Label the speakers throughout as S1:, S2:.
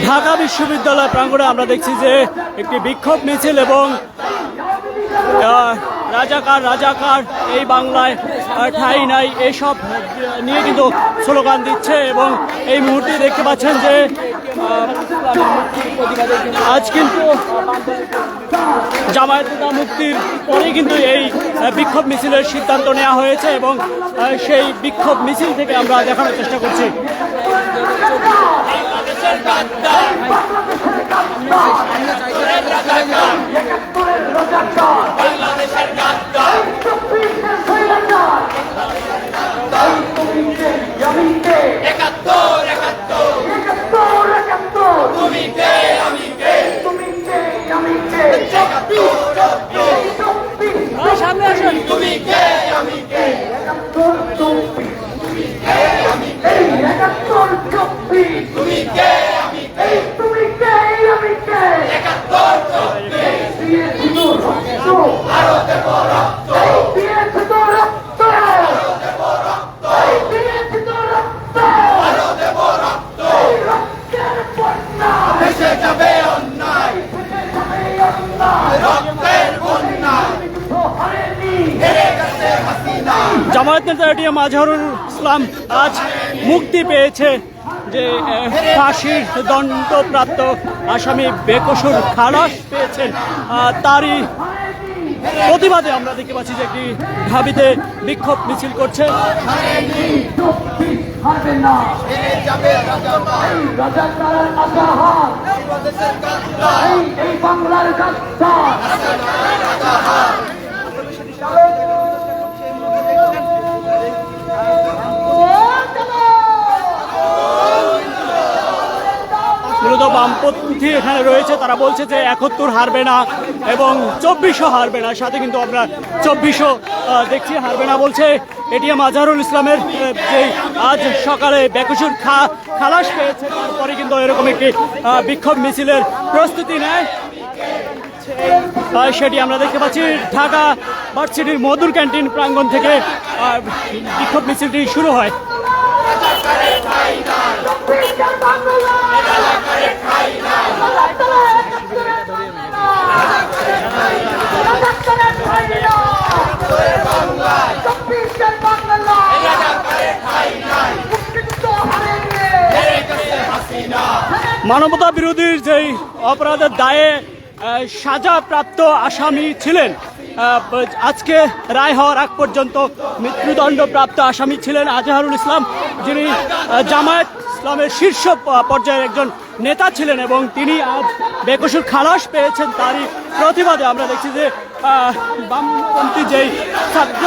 S1: ঢাকা বিশ্ববিদ্যালয় প্রাঙ্গণে আমরা দেখছি যে একটি বিক্ষোভ মিছিল এবং রাজাকার রাজাকার এই বাংলায় ঠাঁই নাই এইসব নিয়ে কিন্তু স্লোগান দিচ্ছে এবং এই মুহূর্তে দেখতে পাচ্ছেন যে আজ কিন্তু জামায়াতুল্লাহ মুক্তির পরেই কিন্তু এই বিক্ষোভ মিছিলের সিদ্ধান্ত নেওয়া হয়েছে এবং সেই বিক্ষোভ মিছিল থেকে আমরা দেখানোর চেষ্টা করছি। সামনে আসুন
S2: তুমি কে আমি কে একাত্তর চব্বিশ তুমি কে আমি কে একাত্তর চব্বিশ তুমি কে
S1: জামায়াত নেতা এটিএম আজহারুল ইসলাম আজ মুক্তি পেয়েছে যে ফাঁসির দণ্ডপ্রাপ্ত আসামি বেকসুর খালাস পেয়েছেন। তারই প্রতিবাদে আমরা দেখতে পাচ্ছি যে একটি ঢাবিতে বিক্ষোভ মিছিল করছে। বামপন্থী এখানে রয়েছে, তারা বলছে যে একাত্তর হারবে না এবং চব্বিশও হারবে না। সাথে কিন্তু আমরা চব্বিশও দেখছি, হারবে না বলছে এটিএম আজহারুল ইসলামের যে আজ সকালে বেকসুর খা, খালাস পেয়েছে, তারপরে কিন্তু এরকম একটি বিক্ষোভ মিছিলের প্রস্তুতি নেয়। সেটি আমরা দেখতে পাচ্ছি, ঢাকা ভার্সিটির মধুর ক্যান্টিন প্রাঙ্গণ থেকে বিক্ষোভ মিছিলটি শুরু হয়
S2: চব্বিশের বাংলা রাজাকারের বাংলা চব্বিশের বাংলা মুক্তিযুদ্ধ হারেনি
S1: মানবতা বিরোধীর যেই অপরাধের দায়ে সাজাপ্রাপ্ত আসামি ছিলেন আজকে রায় হওয়ার আগ পর্যন্ত মৃত্যুদণ্ডপ্রাপ্ত আসামি ছিলেন আজহারুল ইসলাম, যিনি জামায়াত ইসলামের শীর্ষ পর্যায়ের একজন নেতা ছিলেন এবং তিনি আজ বেকসুর খালাস পেয়েছেন তারই প্রতিবাদে। আমরা দেখছি যে বামপন্থী যেই ছাত্র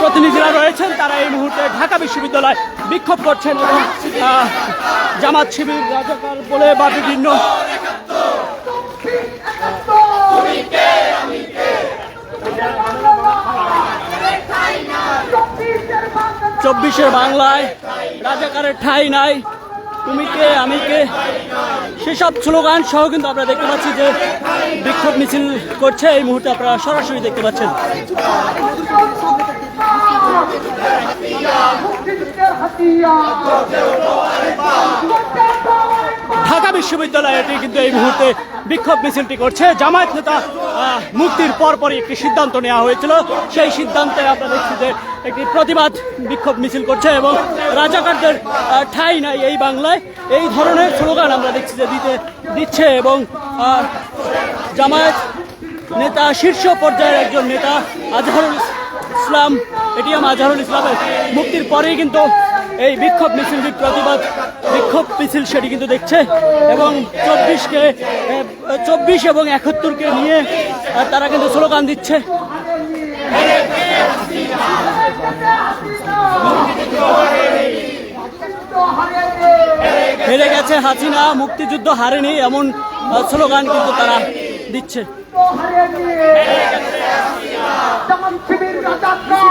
S1: প্রতিনিধিরা রয়েছেন, তারা এই মুহূর্তে ঢাকা বিশ্ববিদ্যালয় বিক্ষোভ করছেন এবং জামাত শিবির, রাজাকার বলে বা বিভিন্ন
S2: চব্বিশের
S1: বাংলায় রাজাকারের ঠাই নাই। তুমি কে, আমি কে? সেসব স্লোগান সহ কিন্তু আমরা দেখতে পাচ্ছি যে বিক্ষোভ মিছিল করছে। এই মুহূর্তে আপনারা সরাসরি দেখতে পাচ্ছেন। ঢাকা বিশ্ববিদ্যালয়ে এটি কিন্তু এই মুহূর্তে বিক্ষোভ মিছিলটি করছে। জামায়াত নেতা মুক্তির পরপরই একটি সিদ্ধান্ত নেওয়া হয়েছিল। সেই সিদ্ধান্তে আমরা দেখছি যে একটি প্রতিবাদ বিক্ষোভ মিছিল করছে এবং রাজাকারদের ঠাঁই নাই এই বাংলায়। এই ধরনের স্লোগান আমরা দেখছি যে দিতে, দিচ্ছে এবং জামায়াত নেতা, শীর্ষ পর্যায়ের একজন নেতা, আজহারুল ইসলাম এটিএম আজহারুল ইসলামের মুক্তির পরেই কিন্তু এই বিক্ষোভ মিছিলটি প্রতিবাদ, বিক্ষোভ মিছিল সেটি কিন্তু দেখছে এবং চব্বিশকে চব্বিশ এবং একাত্তরকে নিয়ে তারা কিন্তু স্লোগান দিচ্ছে। হেরে গেছে হাসিনা, মুক্তিযুদ্ধ হারেনি এমন স্লোগান কিন্তু তারা দিচ্ছে
S2: যেমন শিবির রাজাকার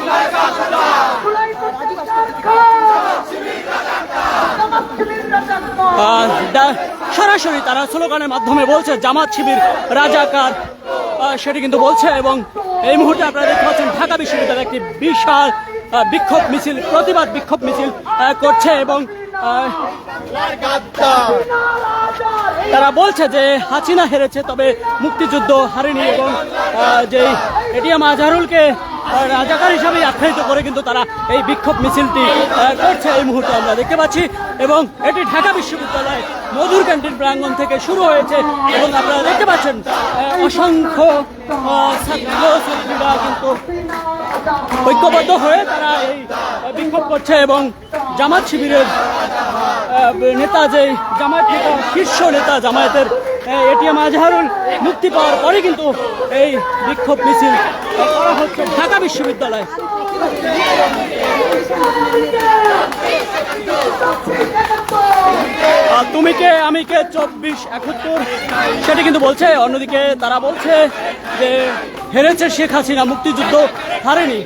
S2: জুলাই রাজাকার যেমন শিবির রাজাকার
S1: আহ, দা- সরাসরি তারা স্লোগানের মাধ্যমে বলছে, জামাত শিবির রাজাকার। সেটি কিন্তু বলছে এবং এই মুহূর্তে আপনারা দেখতে পাচ্ছেন ঢাকা বিশ্ববিদ্যালয় একটি বিশাল বিক্ষোভ মিছিল, প্রতিবাদ বিক্ষোভ মিছিল করছে এবং তারা বলছে যে হাসিনা হেরেছে, তবে মুক্তিযুদ্ধ হারেনি এবং যে এটিএম আজহারুলকে রাজাকার হিসাবে আখ্যায়িত করে কিন্তু তারা এই বিক্ষোভ মিছিলটি করছে এই মুহূর্তে আমরা দেখতে পাচ্ছি। এবং এটি ঢাকা বিশ্ববিদ্যালয় মধুর ক্যান্টিন প্রাঙ্গণ থেকে শুরু হয়েছে এবং আপনারা দেখতে পাচ্ছেন অসংখ্য ছাত্র ছাত্রীরা কিন্তু ঐক্যবদ্ধ হয়ে তারা এই বিক্ষোভ করছে এবং জামাত শিবিরের নেতা যে জামায়াত নেতা, শীর্ষ নেতা জামায়াতের এটিএম আজহারুল মুক্তি পাওয়ার পরে কিন্তু এই বিক্ষোভ মিছিল করা হচ্ছে ঢাকা বিশ্ববিদ্যালয়। তুমি কে? আমি কে? চব্বিশ একাত্তর। সেটি কিন্তু বলছে, অন্যদিকে তারা বলছে যে হেরেছে শেখ হাসিনা, মুক্তিযুদ্ধ হারেনি।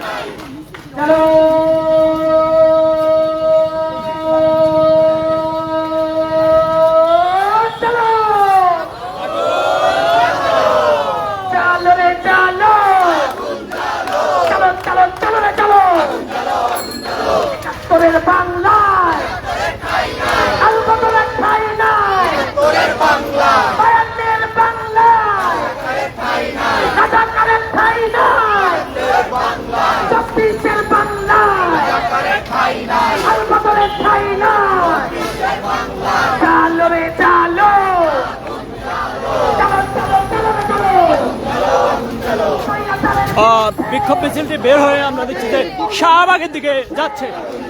S2: চালো রে চালো
S1: বিক্ষোভ মিছিলটি বের হয়ে আমরা দেখছি যে শাহবাগের দিকে যাচ্ছে।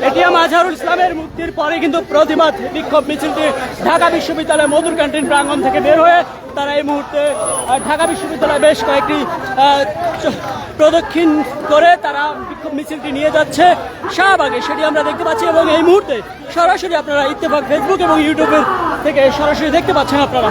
S1: এটিএম আজহারুল ইসলামের মুক্তির পরে কিন্তু প্রতিবাদ বিক্ষোভ মিছিলটি ঢাকা বিশ্ববিদ্যালয় মধুর ক্যান্টিন প্রাঙ্গণ থেকে বের হয়ে তারা এই মুহূর্তে ঢাকা বিশ্ববিদ্যালয়ে বেশ কয়েকটি প্রদক্ষিণ করে তারা বিক্ষোভ মিছিলটি নিয়ে যাচ্ছে শাহবাগে। সেটি আমরা দেখতে পাচ্ছি এবং এই মুহূর্তে সরাসরি আপনারা ইত্তেফাক ফেসবুক এবং ইউটিউবের থেকে সরাসরি দেখতে পাচ্ছেন আপনারা।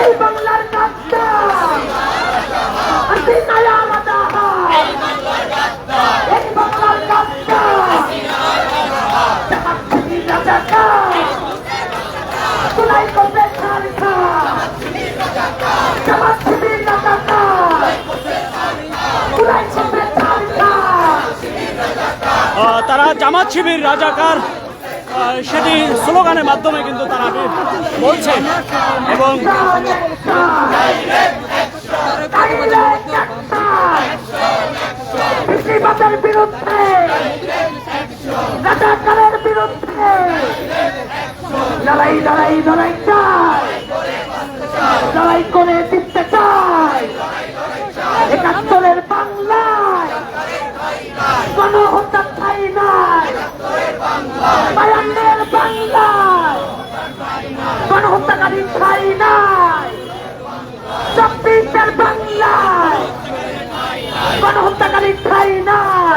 S2: এই বাংলার গাছটা আসি নয়া মাতা এই বাংলার গাছটা রাজাকা তুলাই করবে খালসা জামাত শিবির রাজাকা তুলাই করবে খালসা
S1: আহ, তারা জামাত শিবির রাজাকার সেটি স্লোগানের মাধ্যমে কিন্তু তারা বলছে। এবং
S2: বিরুদ্ধে লড়াই লড়াই লড়াই চাই লড়াই করে দিতে চাই একাত্তরের বাংলায় গণহত্যা ঠাই নাই বায়ান্নের বাংলায় ঠাই নাই। চব্বিশের বাংলায় গণহত্যাকারী খাই নাই।